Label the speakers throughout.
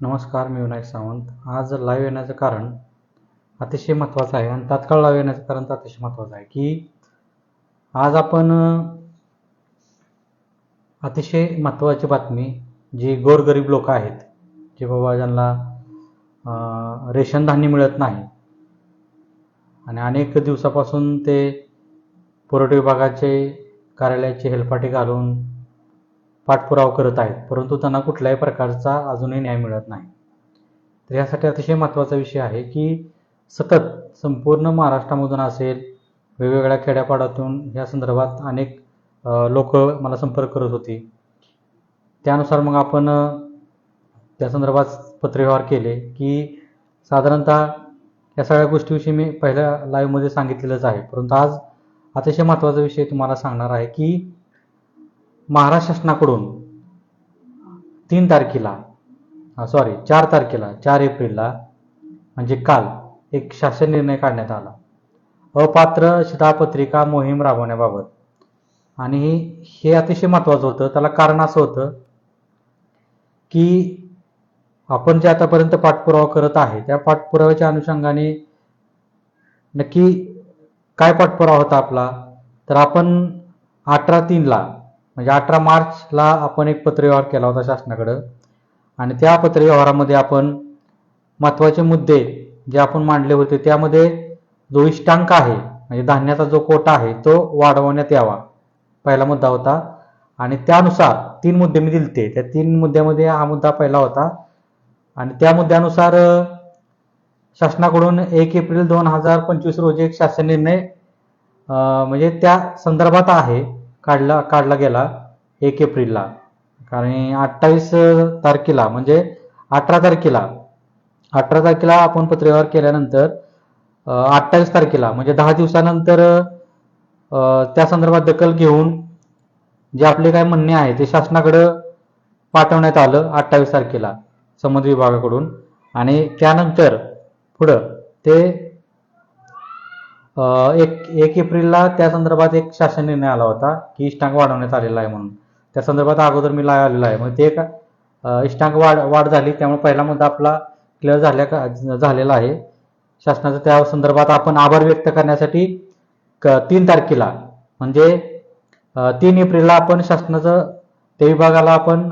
Speaker 1: नमस्कार मी विनायक सावंत. आज लाईव्ह येण्याचं कारण अतिशय महत्त्वाचं आहे आणि तात्काळ लाईव्ह येण्याचं कारण तर अतिशय महत्त्वाचं आहे की आज आपण अतिशय महत्त्वाची बातमी जी गोरगरीब लोक आहेत जे बाबा ज्यांना रेशन धान्य मिळत नाही आणि अनेक दिवसापासून ते पुरवठा विभागाचे कार्यालयाचे हेलपाटे घालून पाठपुरावा करत आहेत परंतु त्यांना कुठल्याही प्रकारचा अजूनही न्याय मिळत नाही. तर यासाठी अतिशय महत्त्वाचा विषय आहे की सतत संपूर्ण महाराष्ट्रामधून असेल वेगवेगळ्या खेड्यापाड्यातून या संदर्भात अनेक लोक मला संपर्क करत होती. त्यानुसार मग आपण त्या संदर्भात पत्रव्यवहार केले की साधारणतः या सगळ्या गोष्टीविषयी मी पहिल्या लाईव्हमध्ये सांगितलेलंच आहे. परंतु आज अतिशय महत्त्वाचा विषय तुम्हाला सांगणार आहे की महाराष्ट्र शासनाकडून तीन तारखेला सॉरी चार तारखेला चार एप्रिलला म्हणजे काल एक शासन निर्णय काढण्यात आला. अपात्र शिधापत्रिका मोहीम राबवण्याबाबत. आणि हे अतिशय महत्त्वाचं होतं. त्याला कारण असं होतं की आपण जे आतापर्यंत पाठपुरावा करत आहे त्या पाठपुराव्याच्या अनुषंगाने नक्की काय पाठपुरावा होता आपला? तर आपण अठरा तीनला म्हणजे अठरा मार्चला आपण एक पत्रव्यवहार केला होता शासनाकडं. आणि त्या पत्रव्यवहारामध्ये आपण महत्त्वाचे मुद्दे जे आपण मांडले होते त्यामध्ये जो इष्टांक आहे म्हणजे धान्याचा जो कोटा आहे तो वाढवण्यात यावा. पहिला मुद्दा होता. आणि त्यानुसार तीन मुद्दे मी दिलते. त्या तीन मुद्द्यामध्ये हा मुद्दा पहिला होता. आणि त्या मुद्द्यानुसार शासनाकडून एक एप्रिल दोन हजार पंचवीस रोजी एक शासन निर्णय म्हणजे त्या संदर्भात आहे. काढला काढला गेला एक एप्रिलला. कारण अठ्ठावीस तारखेला म्हणजे अठरा तारखेला अठरा तारखेला आपण पत्रव्यवहार केल्यानंतर अठ्ठावीस तारखेला म्हणजे दहा दिवसानंतर त्या संदर्भात दखल घेऊन जे आपले काय म्हणणे आहे ते शासनाकडं पाठवण्यात आलं अठ्ठावीस तारखेला संबंध विभागाकडून. आणि त्यानंतर पुढं ते एक एक एप्रिलला त्या संदर्भात एक शासन निर्णय आला होता की इष्टांक वाढवण्यात आलेला आहे म्हणून. त्या संदर्भात अगोदर मी लाय आलेलो आहे. मग ते एक इष्टांक वाढ वाढ झाली त्यामुळे पहिला मुद्दा आपला क्लिअर झाल्या का झालेला आहे. शासनाचा त्या संदर्भात आपण आभार व्यक्त करण्यासाठी क तीन तारखेला म्हणजे तीन एप्रिलला आपण शासनाचं त्या विभागाला आपण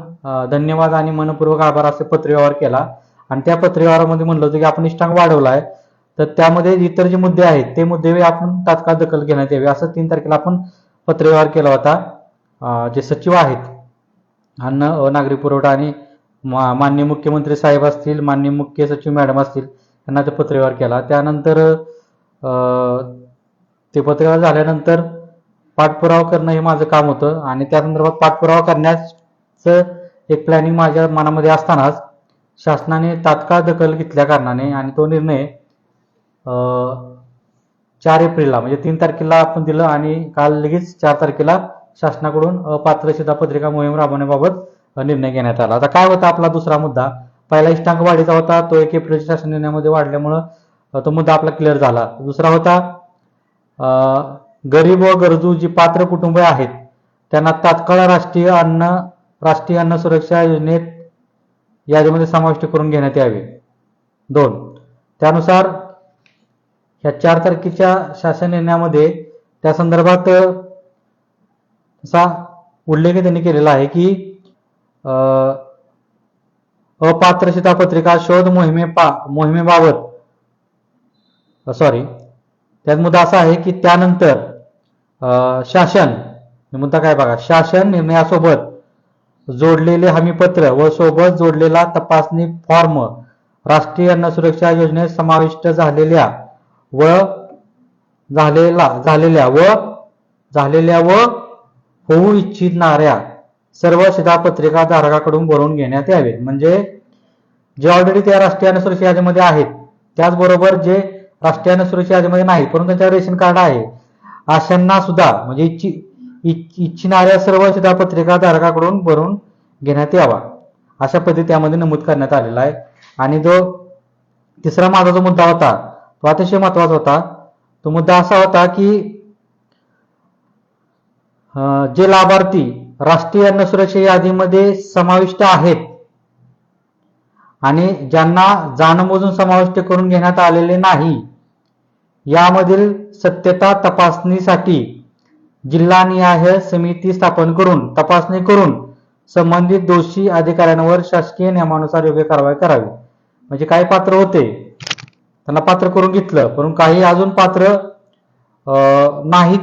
Speaker 1: धन्यवाद आणि मनपूर्वक आभार असे पत्रव्यवहार केला. आणि त्या पत्रव्यवहारामध्ये म्हणलं होतं की आपण इष्टांक वाढवला आहे. तर त्यामध्ये इतर जे मुद्दे आहेत ते मुद्दे आपण तात्काळ दखल घेण्यात यावी. असं तीन तारखेला आपण पत्रव्यवहार केला होता. जे सचिव आहेत अन्न नागरी पुरवठा आणि मा- माननीय मुख्यमंत्री साहेब असतील माननीय मुख्य सचिव मॅडम असतील यांना ते पत्रव्यवहार केला. त्यानंतर ते पत्रव्यवहार झाल्यानंतर पाठपुरावा करणं हे माझं काम होतं. आणि त्या संदर्भात पाठपुरावा करण्याचं एक प्लॅनिंग माझ्या मनामध्ये असतानाच शासनाने तात्काळ दखल घेतल्या कारणाने आणि तो निर्णय चार एप्रिलला म्हणजे तीन तारखेला आपण दिलं आणि काल लगेच चार तारखेला शासनाकडून अपात्र शिधापत्रिका मोहीम राबवण्याबाबत निर्णय घेण्यात आला. आता काय होता आपला दुसरा मुद्दा पहिला इष्टांक वाढीचा होता तो एक एप्रिलच्या शासन निर्णयामध्ये वाढल्यामुळं तो मुद्दा आपला क्लिअर झाला. दुसरा होता गरीब व गरजू जी पात्र कुटुंबे आहेत त्यांना तात्काळ राष्ट्रीय अन्न राष्ट्रीय अन्न सुरक्षा योजनेत यादीमध्ये समाविष्ट करून घेण्यात यावे. दोन त्यानुसार ह्या चार तारखेच्या शासन निर्णयामध्ये त्या संदर्भात असा उल्लेख त्यांनी केलेला आहे की अ, अपात्र शोध मोहिमे पा मोहिमेबाबत सॉरी त्यात मुद्दा असा आहे की त्यानंतर शासन मुद्दा काय बघा शासन निर्णयासोबत जोडलेले हमीपत्र व सोबत जोडलेला तपासणी फॉर्म राष्ट्रीय अन्न सुरक्षा योजनेत समाविष्ट झालेल्या व झालेला झालेल्या व झालेल्या व होऊ इच्छिणाऱ्या सर्व शिधापत्रिका धारकाकडून भरून घेण्यात यावे. म्हणजे जे ऑलरेडी त्या राष्ट्रीय अन्न यादीमध्ये आहेत त्याचबरोबर जे राष्ट्रीय अन्न यादीमध्ये नाही परंतु त्यांच्या रेशन कार्ड आहे अशांना सुद्धा म्हणजे इच्छी इच्छिणाऱ्या सर्व शिधापत्रिका धारकाकडून भरून घेण्यात यावा. अशा पद्धती त्यामध्ये नमूद करण्यात आलेला आहे. आणि जो तिसरा माझा जो मुद्दा होता तो अतिशय महत्त्वाचा होता. तो मुद्दा असा होता की जे लाभार्थी राष्ट्रीय अन्न सुरक्षा यादीमध्ये समाविष्ट आहेत आणि ज्यांना जाणमोजून समाविष्ट करून घेण्यात आलेले नाही यामधील सत्यता तपासणीसाठी जिल्हानिहाय समिती स्थापन करून तपासणी करून संबंधित दोषी अधिकाऱ्यांवर शासकीय नियमानुसार योग्य कारवाई करावी. म्हणजे काही पात्र होते? त्यांना पात्र करून घेतलं पण काही अजून पात्र नाहीत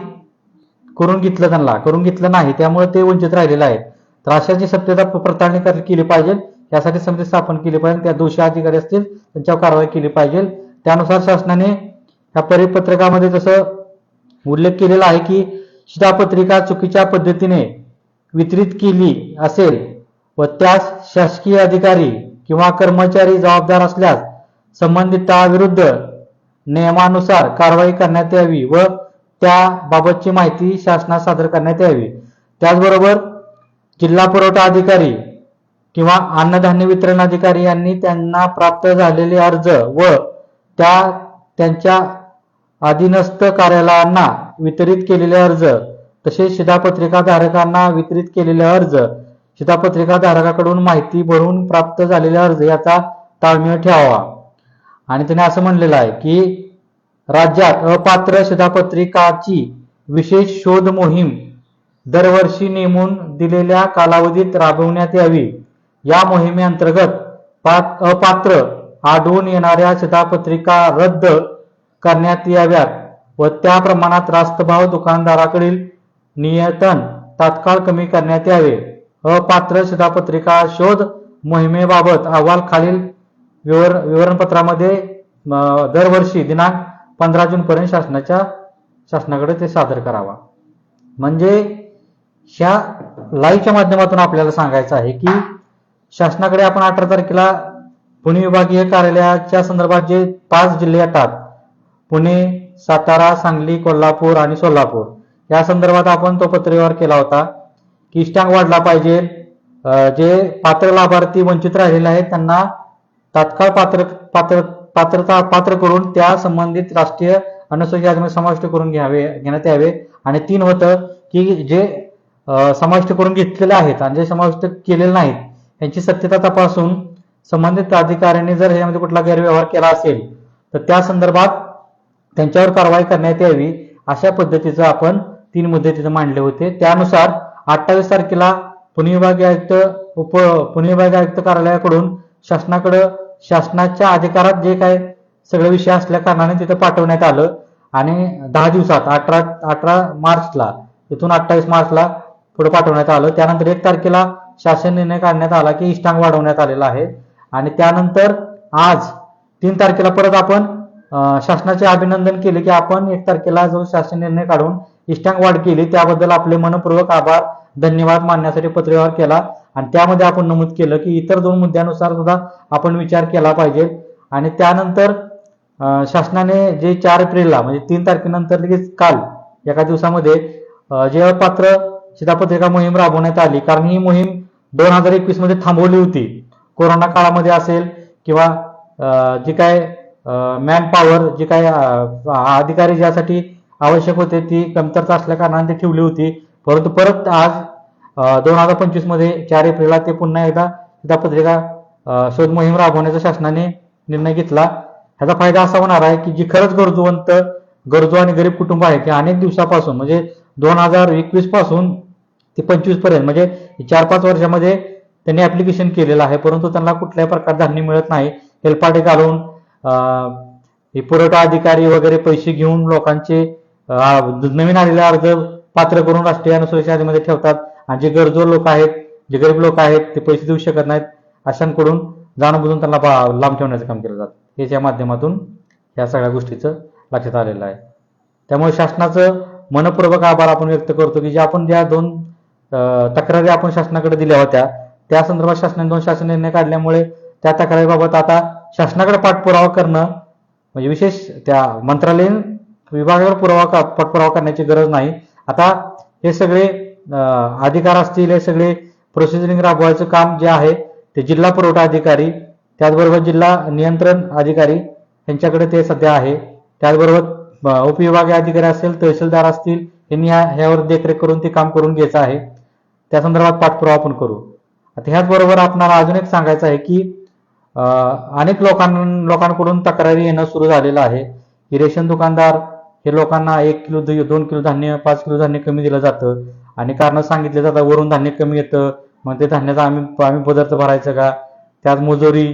Speaker 1: करून घेतलं त्यांना करून घेतलं नाही. त्यामुळे ते वंचित राहिलेलं आहे तर अशाची सत्यता पडताळणी केली पाहिजे. यासाठी समिती स्थापन केली पाहिजे. त्या दोषी अधिकारी असतील त्यांच्यावर कारवाई केली पाहिजे. त्यानुसार शासनाने या परिपत्रकामध्ये जसं उल्लेख केलेला आहे की शिधापत्रिका चुकीच्या पद्धतीने वितरित केली असेल व त्यास शासकीय अधिकारी किंवा कर्मचारी जबाबदार असल्यास संबंधिताविरुद्ध नियमानुसार कारवाई करण्यात यावी व त्याबाबतची माहिती शासनास सादर करण्यात यावी. त्याचबरोबर जिल्हा पुरवठा अधिकारी किंवा अन्नधान्य वितरण अधिकारी यांनी त्यांना प्राप्त झालेले अर्ज व त्या त्यांच्या अधीनस्थ कार्यालयांना वितरित केलेले अर्ज तसेच शिधापत्रिका धारकांना वितरित केलेले अर्ज शिधापत्रिका धारकाकडून माहिती भरून प्राप्त झालेले अर्ज याचा ताळमेळ ठेवावा. आणि त्याने असं म्हणलेलं आहे की राज्यात अपात्र शिधापत्रिकाची विशेष शोध मोहीम दरवर्षी नेमून दिलेल्या कालावधीत राबवण्यात यावी. या मोहिमेअंतर्गत पात अपात्र आढळून येणाऱ्या शिधापत्रिका रद्द करण्यात याव्यात व त्या प्रमाणात रास्तभाव दुकानदाराकडील नियतन तात्काळ कमी करण्यात यावे. अपात्र शिधापत्रिका शोध मोहिमेबाबत अहवाल खालील विवर विवरणपत्रामध्ये दरवर्षी दिनांक पंधरा जून पर्यंत शासनाच्या शासनाकडे ते सादर करावा. म्हणजे ह्या लाईव्हच्या माध्यमातून आपल्याला सांगायचं आहे की शासनाकडे आपण अठरा तारखेला पुणे विभागीय कार्यालयाच्या संदर्भात जे पाच जिल्हे येतात पुणे सातारा सांगली कोल्हापूर आणि सोलापूर या संदर्भात आपण तो पत्रव्यवहार केला होता की इष्टांक वाढला पाहिजे. जे पात्र लाभार्थी वंचित राहिलेले आहेत त्यांना तात्काळ पात्र पात्र पात्रता पात्र करून त्या संबंधित राष्ट्रीय अनुसूचित यादीमध्ये समाविष्ट करून घ्यावे घेण्यात यावे. आणि तीन होतं की जे समाविष्ट करून घेतलेले आहेत आणि जे समाविष्ट केलेले नाहीत यांची सत्यता तपासून संबंधित अधिकाऱ्यांनी जर ह्यामध्ये कुठला गैरव्यवहार केला असेल तर त्या संदर्भात त्यांच्यावर कारवाई करण्यात यावी अशा पद्धतीचं आपण तीन मुद्दे तिथे मांडले होते. त्यानुसार अठ्ठावीस तारखेला पुणे विभागीय आयुक्त उप पुणे विभागीय आयुक्त कार्यालयाकडून शासनाकडं शासनाच्या अधिकारात जे काय सगळे विषय असल्या कारणाने तिथे पाठवण्यात आलं. आणि दहा दिवसात अठरा अठरा मार्चला इथून अठ्ठावीस मार्चला पुढे पाठवण्यात आलं. त्यानंतर एक तारखेला शासन निर्णय काढण्यात आला की इष्टांग वाढवण्यात आलेला आहे. आणि त्यानंतर आज तीन तारखेला परत आपण शासनाचे अभिनंदन केले की आपण एक तारखेला जो शासन निर्णय काढून इष्टांग वाढ केली त्याबद्दल आपले मनपूर्वक आभार धन्यवाद मानण्यासाठी पत्रव्यवहार केला. आणि त्यामध्ये आपण नमूद केलं की इतर दोन मुद्द्यानुसार सुद्धा आपण विचार केला पाहिजे. आणि त्यानंतर शासनाने जे चार एप्रिलला म्हणजे तीन तारखेनंतर लगेच काल एका दिवसामध्ये जे पात्र शिधापत्रिका मोहीम राबवण्यात आली. कारण ही मोहीम दोन हजार एकवीसमध्ये थांबवली होती. कोरोना काळामध्ये असेल किंवा जी काय मॅन पॉवर जी काय अधिकारी ज्यासाठी आवश्यक होते ती कमतरता असल्या कारणाने ती ठेवली होती. परंतु परत आज दोन हजार पंचवीसमध्ये चार एप्रिलला ते पुन्हा एकदा शिधापत्रिका पत्रिका शोध मोहीम राबवण्याचा शासनाने निर्णय घेतला. ह्याचा फायदा असा होणार आहे की जी खरंच गरजूवंत गरजू आणि गरीब कुटुंब आहे ते अनेक दिवसापासून म्हणजे दोन हजार एकवीसपासून ते पंचवीसपर्यंत म्हणजे चार पाच वर्षामध्ये त्यांनी ऍप्लिकेशन केलेलं आहे परंतु त्यांना कुठल्याही प्रकार धान्य मिळत नाही. हेलपाटे घालून हे पुरवठा अधिकारी वगैरे पैसे घेऊन लोकांचे नवीन आलेले अर्ज पात्र करून राष्ट्रीय अनुसूचित यादीमध्ये ठेवतात. आणि जे गरजू लोक आहेत जे गरीब लोक आहेत ते पैसे देऊ शकत नाहीत. अशांकडून जाणबुजून त्यांना बा- लांब ठेवण्याचं काम केलं जातं. याच्या माध्यमातून या सगळ्या गोष्टीचं लक्षात आलेलं आहे. त्यामुळे शासनाचं मनपूर्वक आभार आपण व्यक्त करतो की जे आपण ज्या दोन तक्रारी आपण शासनाकडे दिल्या होत्या त्या संदर्भात शासनाने दोन शासन निर्णय काढल्यामुळे त्या तक्रारीबाबत आता शासनाकडे पाठपुरावा करणं म्हणजे विशेष त्या मंत्रालयीन विभागावर पुरावा पाठपुरावा करण्याची गरज नाही. आता हे सगळे अधिकार असतील हे सगळे प्रोसिजरिंग राबवायचं काम जे आहे ते जिल्हा पुरवठा अधिकारी त्याचबरोबर जिल्हा नियंत्रण अधिकारी यांच्याकडे ते सध्या आहे. त्याचबरोबर उपविभागीय अधिकारी असतील तहसीलदार असतील यांनी ह्यावर देखरेख करून ते काम करून घ्यायचं आहे. त्या संदर्भात पाठपुरावा आपण करू. आता ह्याचबरोबर आपणाला अजून एक सांगायचं आहे की अनेक लोकां लोकांकडून तक्रारी येणं सुरू झालेलं आहे. की रेशन दुकानदार हे लोकांना एक किलो दोन किलो धान्य पाच किलो धान्य कमी दिलं जातं. आणि कारण सांगितले जातात वरून धान्य कमी येतं. मग ते धान्याचा आम्ही आम्ही पदार्थ भरायचं का? त्यात मजुरी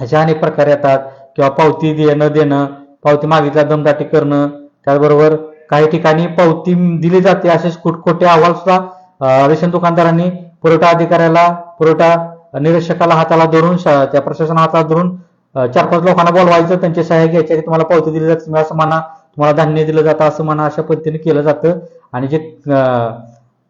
Speaker 1: अशा अनेक प्रकार येतात. किंवा पावती देणं देणं पावती मागितल्या दमदाटी करणं. त्याचबरोबर काही ठिकाणी पावती दिली जाते. असे खोट- खोटे अहवाल सुद्धा रेशन दुकानदारांनी पुरवठा अधिकाऱ्याला पुरवठा निरीक्षकाला हाताला धरून श- त्या प्रशासना हाताला धरून चार पाच लोकांना बोलवायचं. त्यांची सहाय्य घ्यायची तुम्हाला पावती दिली जाते तुम्ही असं म्हणा. तुम्हाला धान्य दिलं जातं असं म्हणा अशा पद्धतीने केलं जातं आणि जे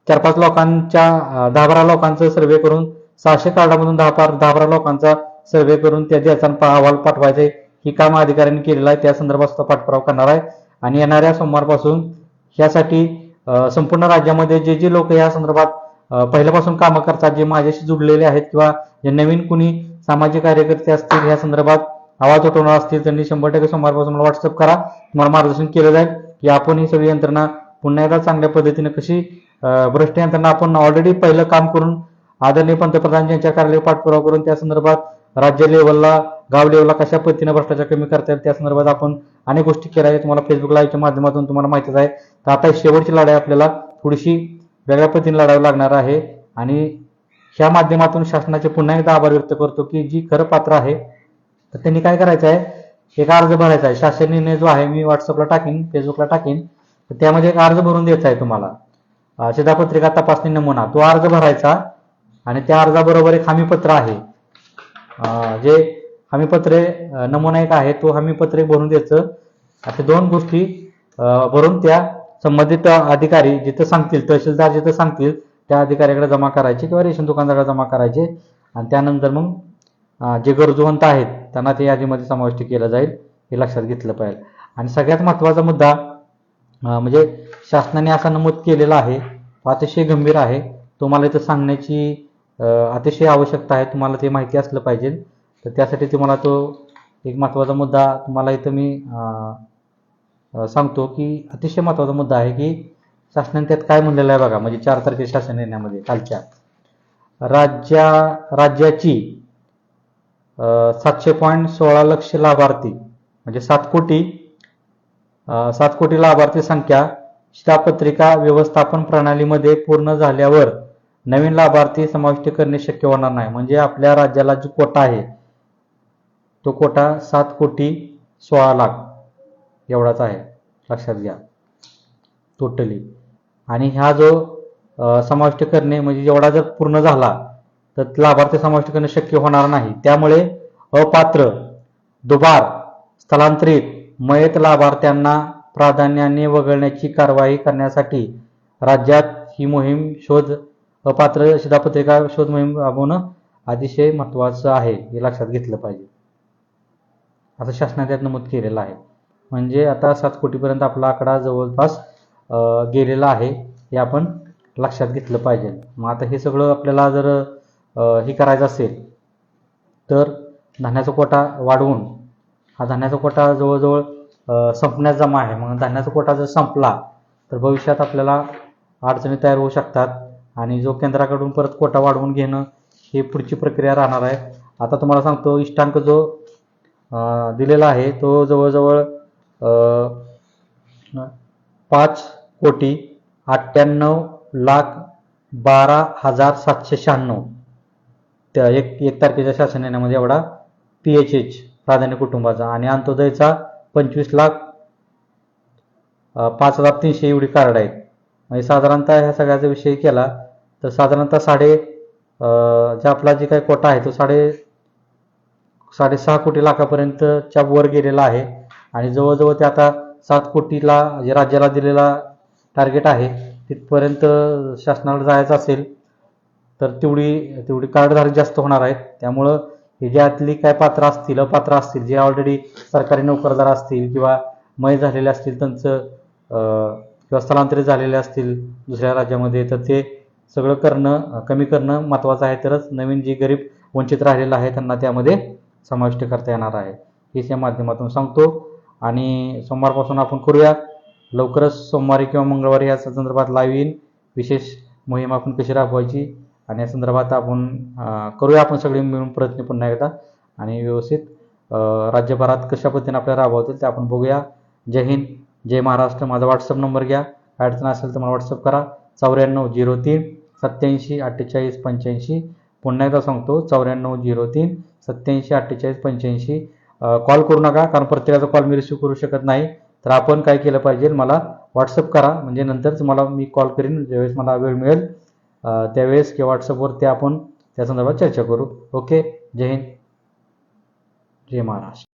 Speaker 1: चार पाच लोकांच्या दहा बारा लोकांचं सर्वे करून सहाशे कार्डामधून दहा पार दहा बारा लोकांचा सर्वे करून त्या द्यायचा अहवाल पाठवायचे आहे. ही काम अधिकाऱ्यांनी केलेलं आहे त्या संदर्भात सुद्धा पाठपुरावा करणार आहे आणि येणाऱ्या सोमवारपासून ह्यासाठी संपूर्ण राज्यामध्ये जे जे लोक या संदर्भात पहिल्यापासून कामं करतात जे माझ्याशी जुडलेले आहेत किंवा जे नवीन कुणी सामाजिक कार्यकर्ते असतील या संदर्भात आवाज उठवणार असतील त्यांनी शंभर टक्के सोमवारपासून मला व्हॉट्सअप करा. तुम्हाला मार्गदर्शन केलं जाईल. की आपण ही सगळी यंत्रणा पुन्हा एकदा चांगल्या पद्धतीने कशी भ्रष्ट यंत्रणा आपण ऑलरेडी पहिलं काम करून आदरणीय पंतप्रधान यांच्या कार्यालय पाठपुरावा करून त्या संदर्भात राज्य लेवलला गाव लेवलला कशा पद्धतीने भ्रष्टाचार कमी करता येईल त्या संदर्भात आपण अनेक गोष्टी केल्या आहेत. तुम्हाला फेसबुक लाईव्हच्या माध्यमातून तुम्हाला माहितीच आहे. तर आता शेवटची लढाई आपल्याला थोडीशी वेगळ्या पद्धतीने लढावी लागणार आहे. आणि ह्या माध्यमातून शासनाचे पुन्हा एकदा आभार व्यक्त करतो की जी खरं पात्र आहे तर त्यांनी काय करायचं आहे एक अर्ज भरायचा आहे. शासन निर्णय जो आहे मी व्हॉट्सअपला टाकीन फेसबुकला टाकीन. तर त्यामध्ये एक अर्ज भरून द्यायचा आहे तुम्हाला. शिधापत्रिका तपासणी नमुना. तो अर्ज भरायचा आणि त्या अर्जाबरोबर एक हमीपत्र आहे. जे हमीपत्रे नमुना एक आहे तो हमीपत्र एक भरून द्यायचं. अशा दोन गोष्टी भरून त्या संबंधित अधिकारी जिथं सांगतील तहसीलदार जिथं सांगतील त्या अधिकाऱ्याकडे जमा करायचे किंवा रेशन दुकानदाराकडे जमा करायचे. आणि त्यानंतर मग जे गरजवंत आहेत त्यांना ते यादीमध्ये समाविष्ट केलं जाईल हे लक्षात घेतलं पाहिजे. आणि सगळ्यात महत्त्वाचा मुद्दा म्हणजे शासनाने असा नमूद केलेला आहे तो अतिशय गंभीर आहे. तुम्हाला इथं सांगण्याची अतिशय आवश्यकता आहे तुम्हाला ते माहिती असलं पाहिजे. तर त्यासाठी तुम्हाला तो एक महत्त्वाचा मुद्दा तुम्हाला इथं मी सांगतो की अतिशय महत्त्वाचा मुद्दा आहे की शासनाने त्यात काय म्हणलेलं आहे बघा म्हणजे चार तारखे शासन निर्णयामध्ये कालच्या. राज्या राज्याची सातशे पॉईंट सोळा लक्ष लाभार्थी म्हणजे सात कोटी सात कोटी लाभार्थी संख्या शिधापत्रिका व्यवस्थापन प्रणालीमध्ये पूर्ण झाल्यावर नवीन लाभार्थी समाविष्ट करणे शक्य होणार नाही. म्हणजे आपल्या राज्याला जो कोटा आहे तो कोटा सात कोटी सोळा लाख एवढाच आहे. लक्षात घ्या. टोटली आणि हा जो समाविष्ट करणे म्हणजे एवढा जर पूर्ण झाला तर लाभार्थी समाविष्ट करणे शक्य होणार नाही. त्यामुळे अपात्र दुबार स्थलांतरित मयत लाभार्थ्यांना प्राधान्याने वगळण्याची कारवाई करण्यासाठी राज्यात ही मोहीम शोध अपात्र शिधापत्रिका शोध मोहीम राबवणं अतिशय महत्त्वाचं आहे हे लक्षात घेतलं पाहिजे. असं शासनाने त्यात नमूद केलेलं आहे. म्हणजे आता सात कोटीपर्यंत आपला आकडा जवळपास गेलेला आहे हे आपण लक्षात घेतलं पाहिजे. मग आता हे सगळं आपल्याला जर हे करायचं असेल तर धान्याचा कोटा वाढवून हा धान्याचा कोटा जवळजवळ संपण्यास जमा आहे. मग धान्याचा कोटा जर संपला तर भविष्यात आपल्याला अडचणी तयार होऊ शकतात आणि जो केंद्राकडून परत कोटा वाढवून घेणं ही पुढची प्रक्रिया राहणार आहे. आता तुम्हाला सांगतो इष्टांक जो दिलेला आहे तो जवळजवळ पाच कोटी अठ्ठ्याण्णव लाख बारा हजार सातशे शहाण्णव. त्या एक एक तारखेच्या शासन निर्णयामध्ये एवढा पी एच एच प्राधान्य कुटुंबाचा आणि अंत्योदयचा पंचवीस लाख पाच हजार तीनशे एवढी कार्ड आहेत. म्हणजे साधारणतः ह्या सगळ्याचा विषय केला तर साधारणतः साडे जे आपला जे काही कोटा आहे तो साडे साडेसहा कोटी लाखापर्यंतच्या वर गेलेला आहे. आणि जवळजवळ ते आता सात कोटीला जे राज्याला दिलेला टार्गेट आहे तिथपर्यंत शासनाला जायचं असेल तर तेवढी तेवढी कार्डधारक जास्त होणार आहेत. त्यामुळं हे ज्यातली काय पात्र असतील अपात्र असतील जे ऑलरेडी सरकारी नोकरदार असतील किंवा मय झालेले असतील त्यांचं किंवा स्थलांतरित झालेले असतील दुसऱ्या राज्यामध्ये तर ते सगळं करणं कमी करणं महत्त्वाचं आहे. तरच नवीन जे गरीब वंचित राहिलेलं आहे त्यांना त्यामध्ये समाविष्ट करता येणार आहे. हेच या माध्यमातून सांगतो. आणि सोमवारपासून आपण करूया. लवकरच सोमवारी किंवा मंगळवारी या संदर्भात लाईव्ह येईन विशेष मोहीम आपण कशी राबवायची? आणि या संदर्भात आपण करूया आपण सगळे मिळून प्रयत्न पुन्हा एकदा. आणि व्यवस्थित राज्यभरात कशा पद्धतीने आपल्याला राबवतील ते आपण बघूया. जय हिंद जय महाराष्ट्र. माझा व्हॉट्सअप नंबर घ्या. अडचण असेल तर मला व्हॉट्सअप करा. चौऱ्याण्णव झिरो तीन सत्याऐंशी अठ्ठेचाळीस पंच्याऐंशी. पुन्हा एकदा सांगतो चौऱ्याण्णव झिरो तीन सत्याऐंशी अठ्ठेचाळीस पंच्याऐंशी. कॉल करू नका कारण प्रत्येकाचा कॉल मी रिसीव्ह करू शकत नाही. तर आपण काय केलं पाहिजे मला व्हॉट्सअप करा. म्हणजे नंतर तुम्हाला मी कॉल करीन ज्यावेळेस मला वेळ मिळेल. त्यावेळेस किंवा व्हॉट्सअपवर ते आपण त्या संदर्भात चर्चा करू. ओके जय हिंद. जय महाराष्ट्र.